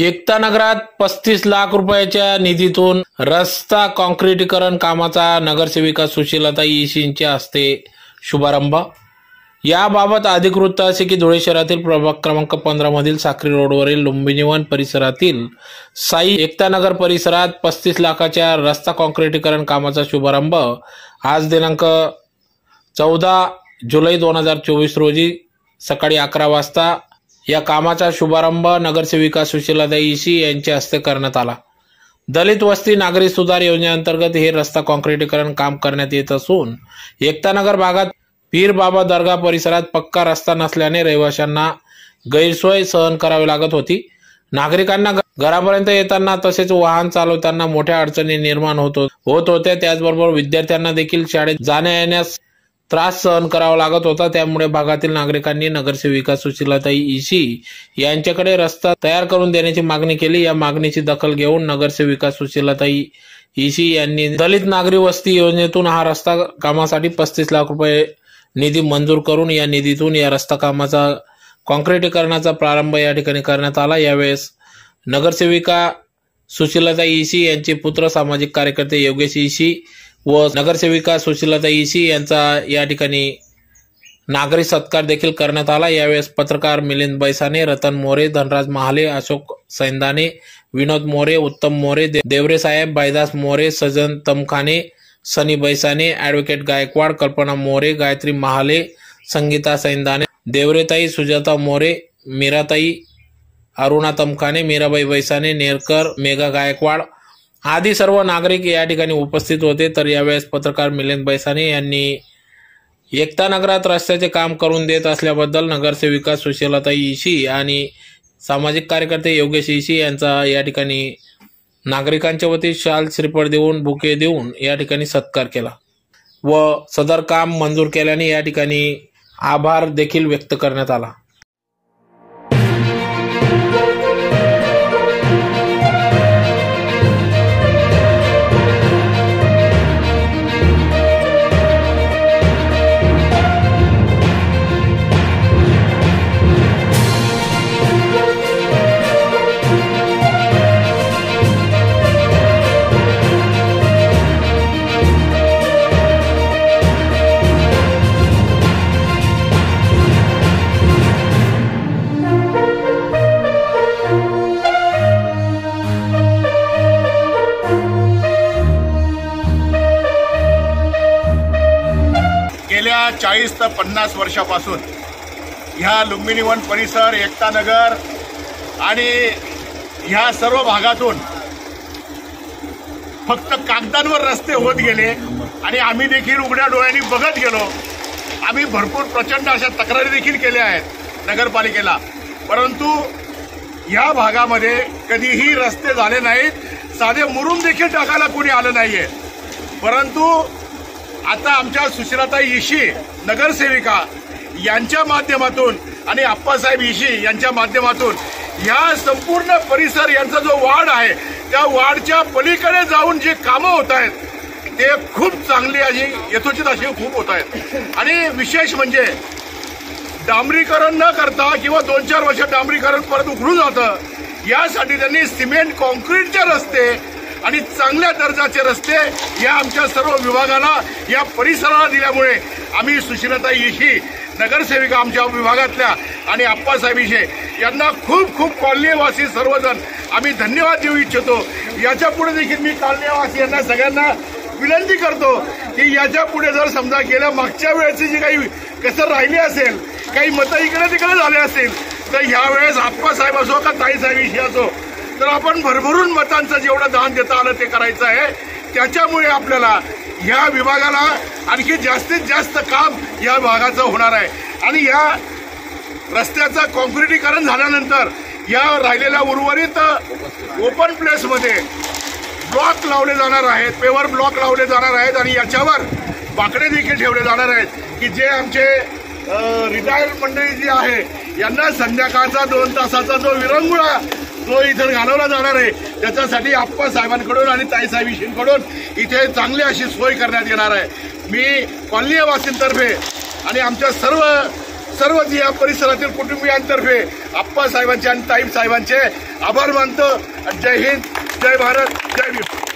एकता नगरात पस्तीस लाख रुपयाच्या निधीतून रस्ता काँक्रीटीकरण कामाचा नगरसेविका सुशीलता ईशींच्या हस्ते शुभारंभ. याबाबत अधिकृत असे की धुळे शहरातील प्रभाग क्रमांक पंधरा मधील साक्री रोडवरील लुंबिनीवन परिसरातील साई एकता नगर परिसरात पस्तीस लाखाच्या रस्ता काँक्रीटीकरण कामाचा शुभारंभ आज दिनांक चौदा जुलै दोन हजार चोवीस रोजी सकाळी अकरा वाजता या कामाचा शुभारंभ नगरसेविका सुशीलाताई इशी यांच्या हस्ते करण्यात आला. दलित वस्ती नागरी सुधार योजनेअंतर्गत हे रस्ता कॉन्क्रिटीकरण काम करण्यात येत असून एकतानगर भागात पीर बाबा दर्गा परिसरात पक्का रस्ता नसल्याने रहिवाशांना गैरसोय सहन करावी लागत होती. नागरिकांना घरापर्यंत येताना तसेच वाहन चालवताना मोठ्या अडचणी निर्माण होत होत होत्या. त्याचबरोबर विद्यार्थ्यांना देखील शाळेत जाण्या येण्यास त्रास सहन करावा लागत होता. त्यामुळे भागातील नागरिकांनी नगरसेविका सुशीलाताई ईशी यांच्याकडे रस्ता तयार करून देण्याची मागणी केली. या मागणीची दखल घेऊन नगरसेविका सुशीलाताई ईशी यांनी दलित नागरी वस्ती योजनेतून हा रस्ता कामासाठी पस्तीस लाख रुपये निधी मंजूर करून या निधीतून या रस्ता कामाचा कॉन्क्रिटीकरणाचा प्रारंभ या ठिकाणी करण्यात आला. यावेळेस नगरसेविका सुशीलाताई ईशी यांचे पुत्र सामाजिक कार्यकर्ते योगेश ईशी व नगरसेविका सुशीलता इशी यांचा या ठिकाणी नागरी सत्कार देखील करण्यात आला. यावेळेस पत्रकार मिलिंद बैसाने रतन मोरे धनराज महाले अशोक सैंदाने विनोद मोरे उत्तम मोरे देवरे साहेब बैदास मोरे सजन तमखाने सनी बैसाने ॲडव्होकेट गायकवाड कल्पना मोरे गायत्री महाले संगीता सैंदाने देवरेताई सुजाता मोरे मीराताई अरुणा तमखाने मीराबाई बैसाने नेरकर मेघा गायकवाड आधी सर्व नागरिक या ठिकाणी उपस्थित होते तर यावेळेस पत्रकार मिलिंद बैसाने यांनी एकता नगरात रस्त्याचे काम करून देत असल्याबद्दल नगरसेविका सुशीलताई ईशी आणि सामाजिक कार्यकर्ते योगेश ईशी यांचा या ठिकाणी नागरिकांच्या वतीत शाल श्रीफळ देऊन बुके देऊन या ठिकाणी सत्कार केला व सदर काम मंजूर केल्याने या ठिकाणी आभार देखील व्यक्त करण्यात आला. गेल्या चाळीस ते पन्नास वर्षापासून ह्या लुंबिनी वन परिसर एकतानगर आणि ह्या सर्व भागातून फक्त कागदांवर रस्ते होत गेले आणि आम्ही देखील उघड्या डोळ्यांनी बघत गेलो. आम्ही भरपूर प्रचंड अशा तक्रारी देखील केल्या आहेत नगरपालिकेला. परंतु या भागामध्ये कधीही रस्ते झाले नाहीत. साधे मुरुम देखील टाकायला कोणी आलं नाहीये. परंतु आता आमच्या सुशीलाताई इशी नगरसेविका यांच्या माध्यमातून आणि आप्पासाहेब इशी यांच्या माध्यमातून या संपूर्ण परिसर यांचा जो वार्ड आहे त्या वार्डच्या पलीकडे जाऊन जी कामं होत आहेत ते खूप चांगली अशी यथोचित अशी खूप होत आहेत. आणि विशेष म्हणजे डांबरीकरण न करता किंवा दोन चार वर्ष डांबरीकरण परत उघडून जातं यासाठी त्यांनी सिमेंट कॉन्क्रीटचे रस्ते आणि चांगल्या दर्जाचे रस्ते या आमच्या सर्व विभागाला या परिसराला दिल्यामुळे आम्ही सुशीलता येशी नगरसेविका आमच्या विभागातल्या आणि आप्पासाहेबीशे यांना खूप खूप कॉलनीवासी सर्वजण आम्ही धन्यवाद देऊ इच्छितो. याच्यापुढे देखील मी कॉलनीवासी यांना सगळ्यांना विनंती करतो की याच्यापुढे जर समजा गेल्या मागच्या वेळेची जी काही कसर राहिली असेल काही मतं इकडे तिकडे झाले असेल तर ह्यावेळेस आप्पासाहेब असो का ताईसाहेबीशी असो तर आपण भरभरून मतांचं जेवढं दान देता आलं ते करायचं आहे. त्याच्यामुळे आपल्याला या विभागाला आणखी जास्तीत जास्त काम या भागाचं होणार आहे. आणि या रस्त्याचं कॉन्क्रिटीकरण झाल्यानंतर या राहिलेल्या उर्वरित ओपन प्लेसमध्ये ब्लॉक लावले जाणार आहेत पेवर ब्लॉक लावले जाणार आहेत आणि याच्यावर बाकडे देखील ठेवले जाणार आहेत की जे आमचे रिटायर्ड मंडळी जी आहे यांना संध्याकाळचा दोन तासाचा जो विरंगुळा तो इथं घालवला जाणार आहे त्याच्यासाठी आप्पासाहेबांकडून आणि ताईसाहेबीशींकडून इथे चांगली अशी सोय करण्यात येणार आहे. मी कॉलनीवासींतर्फे आणि आमच्या सर्व सर्वच या परिसरातील कुटुंबियांतर्फे आप्पासाहेबांचे आणि ताईब साहेबांचे आभार मानतो. जय हिंद जय भारत जय भीम.